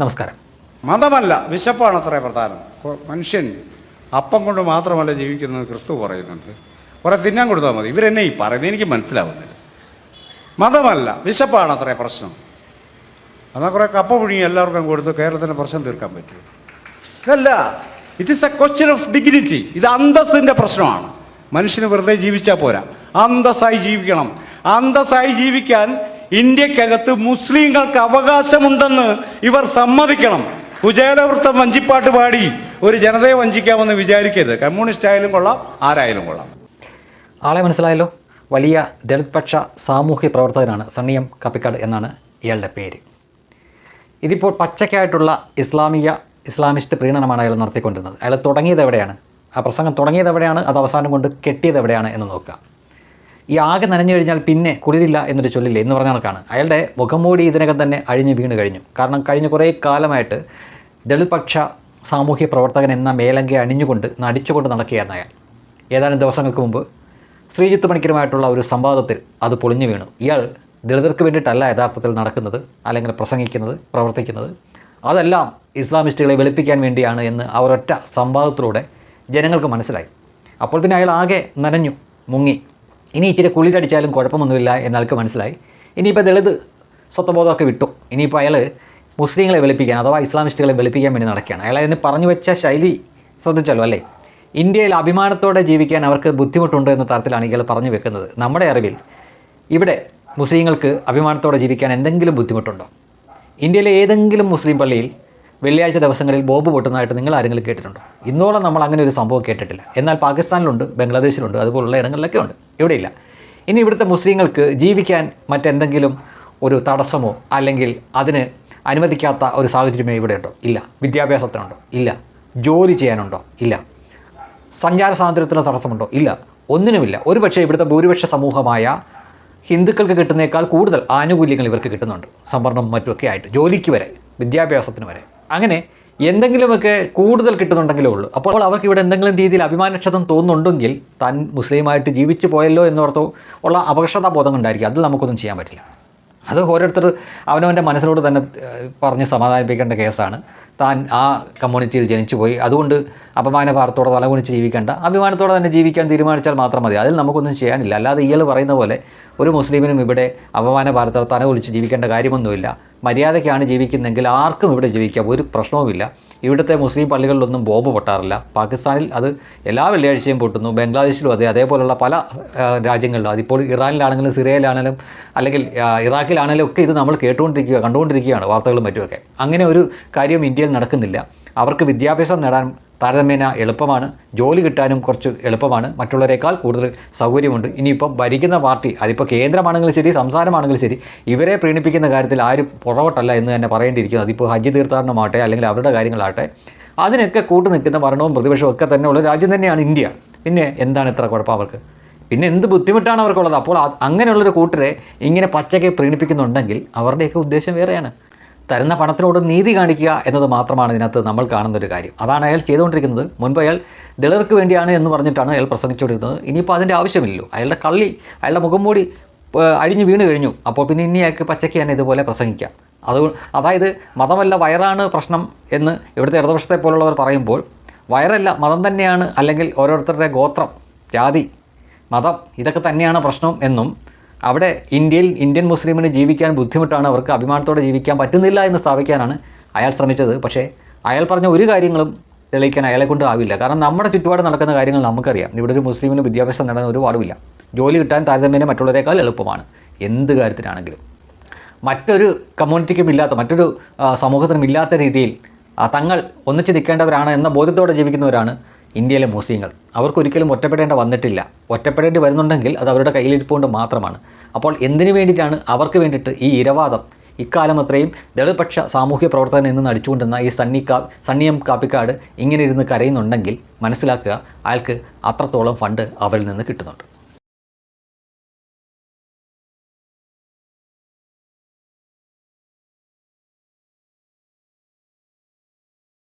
നമസ്കാരം. മതമല്ല വിശപ്പാണ് അത്ര പ്രധാനം. മനുഷ്യൻ അപ്പം കൊണ്ട് മാത്രമല്ല ജീവിക്കുന്നത് ക്രിസ്തു പറയുന്നുണ്ട്. കുറേ തിന്നാൻ കൊടുത്താൽ മതി. ഇവരെന്നെ ഈ പറയുന്നത് എനിക്ക് മനസ്സിലാവുന്നില്ല. മതമല്ല വിശപ്പാണ് അത്ര പ്രശ്നം. എന്നാൽ കുറേ കപ്പ പുഴുങ്ങി എല്ലാവർക്കും കൊടുത്ത് കേരളത്തിന്റെ പ്രശ്നം തീർക്കാൻ പറ്റും. ഇതല്ല it is a question of dignity ഇത് അന്തസ്സിന്റെ പ്രശ്നമാണ്. മനുഷ്യന് വെറുതെ ജീവിച്ചാൽ പോരാ. അന്തസ്സായി ജീവിക്കണം. അന്തസ്സായി ജീവിക്കാൻ ഇന്ത്യക്കകത്ത് മുസ്ലിങ്ങൾക്ക് അവകാശമുണ്ടെന്ന് ഇവർ സമ്മതിക്കണം. കുചേലവൃത്തം വഞ്ചിപ്പാട്ട് പാടി ഒരു ജനതയെ വഞ്ചിക്കാമെന്ന് വിചാരിക്കരുത്. കമ്മ്യൂണിസ്റ്റ് ആയാലും കൊള്ളാം ആരായാലും കൊള്ളാം. ആളെ മനസ്സിലായല്ലോ? വലിയ ദളിത് പക്ഷ സാമൂഹ്യ പ്രവർത്തകനാണ് സണ്ണിയം കപ്പിക്കാട് എന്നാണ് ഇയാളുടെ പേര്. ഇതിപ്പോൾ പച്ചയ്ക്കായിട്ടുള്ള ഇസ്ലാമിക ഇസ്ലാമിസ്റ്റ് പ്രീണനമാണ് അയാൾ നടത്തിക്കൊണ്ടിരുന്നത്. അയാൾ തുടങ്ങിയത് എവിടെയാണ്? ആ പ്രസംഗം തുടങ്ങിയത് എവിടെയാണ്? അത് അവസാനം കൊണ്ട് കെട്ടിയത് എവിടെയാണ് എന്ന് നോക്കുക ഈ ആകെ നനഞ്ഞു കഴിഞ്ഞാൽ പിന്നെ കുളിരില്ല എന്നൊരു ചൊല്ലില്ലേ? എന്ന് പറഞ്ഞ കണക്കാണ്. അയാളുടെ മുഖംമൂടി ഇതിനകം തന്നെ അഴിഞ്ഞു വീണ് കഴിഞ്ഞു. കാരണം കഴിഞ്ഞ കുറേ കാലമായിട്ട് ദളിത്പക്ഷ സാമൂഹ്യ പ്രവർത്തകൻ എന്ന മേലങ്കി അണിഞ്ഞുകൊണ്ട് നടിച്ചുകൊണ്ട് നടക്കുകയായിരുന്നു അയാൾ. ഏതാനും ദിവസങ്ങൾക്ക് മുമ്പ് ശ്രീജിത്ത് പണിക്കരുമായിട്ടുള്ള ഒരു സംവാദത്തിൽ അത് പൊളിഞ്ഞു വീണു. ഇയാൾ ദളിതർക്ക് വേണ്ടിയിട്ടല്ല യഥാർത്ഥത്തിൽ നടക്കുന്നത് അല്ലെങ്കിൽ പ്രസംഗിക്കുന്നത് പ്രവർത്തിക്കുന്നത്. അതെല്ലാം ഇസ്ലാമിസ്റ്റുകളെ വെളുപ്പിക്കാൻ വേണ്ടിയാണ് എന്ന് ആ ഒരൊറ്റ സംവാദത്തിലൂടെ ജനങ്ങൾക്ക് മനസ്സിലായി. അപ്പോൾ പിന്നെ അയാൾ ആകെ നനഞ്ഞു മുങ്ങി. ഇനി ഇച്ചിരി കുളിരടിച്ചാലും കുഴപ്പമൊന്നുമില്ല എന്നയാൾക്ക് മനസ്സിലായി. ഇനിയിപ്പോൾ ദളിത് സ്വത്വബോധമൊക്കെ വിട്ടു. ഇനിയിപ്പോൾ അയാൾ മുസ്ലിങ്ങളെ വെളുപ്പിക്കാൻ അഥവാ ഇസ്ലാമിസ്റ്റുകളെ വെളുപ്പിക്കാൻ വേണ്ടി നടക്കുകയാണ്. അയാൾ അതിന് പറഞ്ഞു വെച്ച ശൈലി ശ്രദ്ധിച്ചല്ലോ അല്ലേ? ഇന്ത്യയിൽ അഭിമാനത്തോടെ ജീവിക്കാൻ അവർക്ക് ബുദ്ധിമുട്ടുണ്ട് എന്ന തരത്തിലാണ് ഇയാൾ പറഞ്ഞു വെക്കുന്നത്. നമ്മുടെ അറിവിൽ ഇവിടെ മുസ്ലിങ്ങൾക്ക് അഭിമാനത്തോടെ ജീവിക്കാൻ എന്തെങ്കിലും ബുദ്ധിമുട്ടുണ്ടോ? ഇന്ത്യയിലെ ഏതെങ്കിലും മുസ്ലിം പള്ളിയിൽ വെള്ളിയാഴ്ച ദിവസങ്ങളിൽ ബോംബ് പൊട്ടുന്നതായിട്ട് നിങ്ങൾ ആരെങ്കിലും കേട്ടിട്ടുണ്ടോ? ഇന്നോളം നമ്മൾ അങ്ങനെ ഒരു സംഭവം കേട്ടിട്ടില്ല. എന്നാൽ പാകിസ്ഥാനിലുണ്ട് ബംഗ്ലാദേശിലുണ്ട് അതുപോലുള്ള ഇടങ്ങളിലൊക്കെ ഉണ്ട്. ഇവിടെയില്ല. ഇനി ഇവിടുത്തെ മുസ്ലിങ്ങൾക്ക് ജീവിക്കാൻ മറ്റെന്തെങ്കിലും ഒരു തടസ്സമോ അല്ലെങ്കിൽ അതിന് അനുവദിക്കാത്ത ഒരു സാഹചര്യമേ ഇവിടെ ഉണ്ടോ ഇല്ല. വിദ്യാഭ്യാസത്തിനുണ്ടോ? ഇല്ല. ജോലി ചെയ്യാനുണ്ടോ? ഇല്ല. സഞ്ചാര സ്വാതന്ത്ര്യത്തിന് തടസ്സമുണ്ടോ? ഇല്ല. ഒന്നിനുമില്ല. ഒരുപക്ഷെ ഇവിടുത്തെ ഭൂരിപക്ഷ സമൂഹമായ ഹിന്ദുക്കൾക്ക് കിട്ടുന്നേക്കാൾ കൂടുതൽ ആനുകൂല്യങ്ങൾ ഇവർക്ക് കിട്ടുന്നുണ്ട്. സംവരണം മറ്റുമൊക്കെ ആയിട്ട്. ജോലിക്ക് വരെ വിദ്യാഭ്യാസത്തിന് വരെ. അങ്ങനെ എന്തെങ്കിലുമൊക്കെ കൂടുതൽ കിട്ടുന്നുണ്ടെങ്കിലേ ഉള്ളൂ. അപ്പോൾ അവർക്ക് ഇവിടെ എന്തെങ്കിലും രീതിയിൽ അഭിമാനക്ഷതം തോന്നുന്നുണ്ടെങ്കിൽ താൻ മുസ്ലിമായിട്ട് ജീവിച്ചു പോയല്ലോ എന്നോർത്തോ ഉള്ള അപകർഷതാബോധം ഉണ്ടായിരിക്കും അത് നമുക്കൊന്നും ചെയ്യാൻ പറ്റില്ല. അത് ഓരോരുത്തർ അവനവന്റെ മനസ്സിനോട് തന്നെ പറഞ്ഞ് സമാധാനിപ്പിക്കേണ്ട കേസാണ്. താൻ ആ കമ്മ്യൂണിറ്റിയിൽ ജനിച്ചു പോയി അതുകൊണ്ട് അപമാന ഭാരത്തോടെ തലകുണിച്ച് ജീവിക്കേണ്ട. അഭിമാനത്തോടെ തന്നെ ജീവിക്കാൻ തീരുമാനിച്ചാൽ മാത്രം മതി. അതിൽ നമുക്കൊന്നും ചെയ്യാനില്ല. അല്ലാതെ ഇയാൾ പറയുന്ന പോലെ ഒരു മുസ്ലിമിനും ഇവിടെ അപമാന ഭാരത്തോടെ തല കുളിച്ച് ജീവിക്കേണ്ട കാര്യമൊന്നുമില്ല. മര്യാദയ്ക്കാണ് ജീവിക്കുന്നതെങ്കിൽ ആർക്കും ഇവിടെ ജീവിക്കാം. ഒരു പ്രശ്നവുമില്ല. ഇവിടുത്തെ മുസ്ലിം പള്ളികളിലൊന്നും ബോംബ് പൊട്ടാറില്ല. പാകിസ്ഥാനിൽ അത് എല്ലാ വെള്ളിയാഴ്ചയും പൊട്ടുന്നു. ബംഗ്ലാദേശിലും അതെ അതേപോലുള്ള പല രാജ്യങ്ങളിലും. അതിപ്പോൾ ഇറാനിലാണെങ്കിലും സിറിയയിലാണെങ്കിലും അല്ലെങ്കിൽ ഇറാഖിലാണെങ്കിലും ഒക്കെ ഇത് നമ്മൾ കേട്ടുകൊണ്ടിരിക്കുക കണ്ടുകൊണ്ടിരിക്കുകയാണ് വാർത്തകളും മറ്റുമൊക്കെ. അങ്ങനെ ഒരു കാര്യം ഇന്ത്യയിൽ നടക്കുന്നില്ല. അവർക്ക് വിദ്യാഭ്യാസം നേടാൻ താരതമ്യേന എളുപ്പമാണ്. ജോലി കിട്ടാനും കുറച്ച് എളുപ്പമാണ്. മറ്റുള്ളവരെക്കാൾ കൂടുതൽ സൗകര്യമുണ്ട്. ഇനിയിപ്പം ഭരിക്കുന്ന പാർട്ടി അതിപ്പോൾ കേന്ദ്രമാണെങ്കിലും ശരി സംസ്ഥാനമാണെങ്കിലും ശരി ഇവരെ പ്രീണിപ്പിക്കുന്ന കാര്യത്തിൽ ആരും പുറകോട്ടല്ല എന്ന് തന്നെ പറയേണ്ടിയിരിക്കുന്നു. അതിപ്പോൾ ഹജ്ജ് തീർത്ഥാടനമാകട്ടെ അല്ലെങ്കിൽ അവരുടെ കാര്യങ്ങളാകട്ടെ അതിനൊക്കെ കൂട്ടു നിൽക്കുന്ന ഭരണവും പ്രതിപക്ഷവും ഒക്കെ തന്നെയുള്ള രാജ്യം തന്നെയാണ് ഇന്ത്യ. പിന്നെ എന്താണ് ഇത്ര കുഴപ്പം അവർക്ക്? പിന്നെ എന്ത് ബുദ്ധിമുട്ടാണ് അവർക്കുള്ളത്? അപ്പോൾ അങ്ങനെയുള്ളൊരു കൂട്ടരെ ഇങ്ങനെ പച്ചയ്ക്ക് പ്രീണിപ്പിക്കുന്നുണ്ടെങ്കിൽ അവരുടെയൊക്കെ ഉദ്ദേശം വേറെയാണ്. തരുന്ന പണത്തിനോട് നീതി കാണിക്കുക എന്നത് മാത്രമാണ് ഇതിനകത്ത് നമ്മൾ കാണുന്ന ഒരു കാര്യം. അതാണ് അയാൾ ചെയ്തുകൊണ്ടിരിക്കുന്നത്. മുൻപ് അയാൾ ദളിതർക്ക് വേണ്ടിയാണ് എന്ന് പറഞ്ഞിട്ടാണ് അയാൾ പ്രസംഗിച്ചുകൊണ്ടിരുന്നത്. ഇനിയിപ്പോൾ അതിന്റെ ആവശ്യമില്ലല്ലോ. അയാളുടെ കള്ളി അയാളുടെ മുഖം മൂടി അഴിഞ്ഞു വീണ് കഴിഞ്ഞു. അപ്പോൾ പിന്നെ ഇനി അയാൾക്ക് പച്ചയ്ക്ക് തന്നെ ഇതുപോലെ പ്രസംഗിക്കാം. അത് അതായത് മതമല്ല വയറാണ് പ്രശ്നം എന്ന് ഇവിടുത്തെ ഇടതുപക്ഷത്തെ പോലുള്ളവർ പറയുമ്പോൾ വയറല്ല മതം തന്നെയാണ് അല്ലെങ്കിൽ ഓരോരുത്തരുടെ ഗോത്രം ജാതി മതം ഇതൊക്കെ തന്നെയാണ് പ്രശ്നം എന്നും അവിടെ ഇന്ത്യയിൽ ഇന്ത്യൻ മുസ്ലിമിന് ജീവിക്കാൻ ബുദ്ധിമുട്ടാണ് അവർക്ക് അഭിമാനത്തോടെ ജീവിക്കാൻ പറ്റുന്നില്ല എന്ന് സ്ഥാപിക്കാനാണ് അയാൾ ശ്രമിച്ചത്. പക്ഷേ അയാൾ പറഞ്ഞ ഒരു കാര്യങ്ങളും തെളിയിക്കാൻ അയാളെ കൊണ്ട് ആവില്ല. കാരണം നമ്മുടെ ചുറ്റുപാട് നടക്കുന്ന കാര്യങ്ങൾ നമുക്കറിയാം. ഇവിടെ ഒരു മുസ്ലിമിന് വിദ്യാഭ്യാസം നേടാൻ ഒരു പാടുമില്ല. ജോലി കിട്ടാൻ താരതമ്യേന മറ്റുള്ളവരെക്കാൾ എളുപ്പമാണ് എന്ത് കാര്യത്തിനാണെങ്കിലും. മറ്റൊരു കമ്മ്യൂണിറ്റിക്കും ഇല്ലാത്ത മറ്റൊരു സമൂഹത്തിനും ഇല്ലാത്ത രീതിയിൽ തങ്ങൾ ഒന്നിച്ച് നിൽക്കേണ്ടവരാണ് എന്ന ബോധ്യത്തോടെ ജീവിക്കുന്നവരാണ് ഇന്ത്യയിലെ മുസ്ലിങ്ങൾ. അവർക്കൊരിക്കലും ഒറ്റപ്പെടേണ്ട വന്നിട്ടില്ല. ഒറ്റപ്പെടേണ്ടി വരുന്നുണ്ടെങ്കിൽ അത് അവരുടെ കയ്യിലിരിപ്പുകൊണ്ട് മാത്രമാണ്. അപ്പോൾ എന്തിനു വേണ്ടിയിട്ടാണ് അവർക്ക് വേണ്ടിയിട്ട് ഈ ഇരവാദം? ഇക്കാലം അത്രയും ദളിതപക്ഷ സാമൂഹ്യ പ്രവർത്തകൻ എന്ന് നടിച്ചുകൊണ്ടിരുന്ന ഈ സണ്ണി കാ സണ്ണിയം കാപ്പിക്കാട് ഇങ്ങനെ ഇരുന്ന് കരയുന്നുണ്ടെങ്കിൽ മനസ്സിലാക്കുക അയാൾക്ക് അത്രത്തോളം ഫണ്ട് അവരിൽ നിന്ന് കിട്ടുന്നുണ്ട്.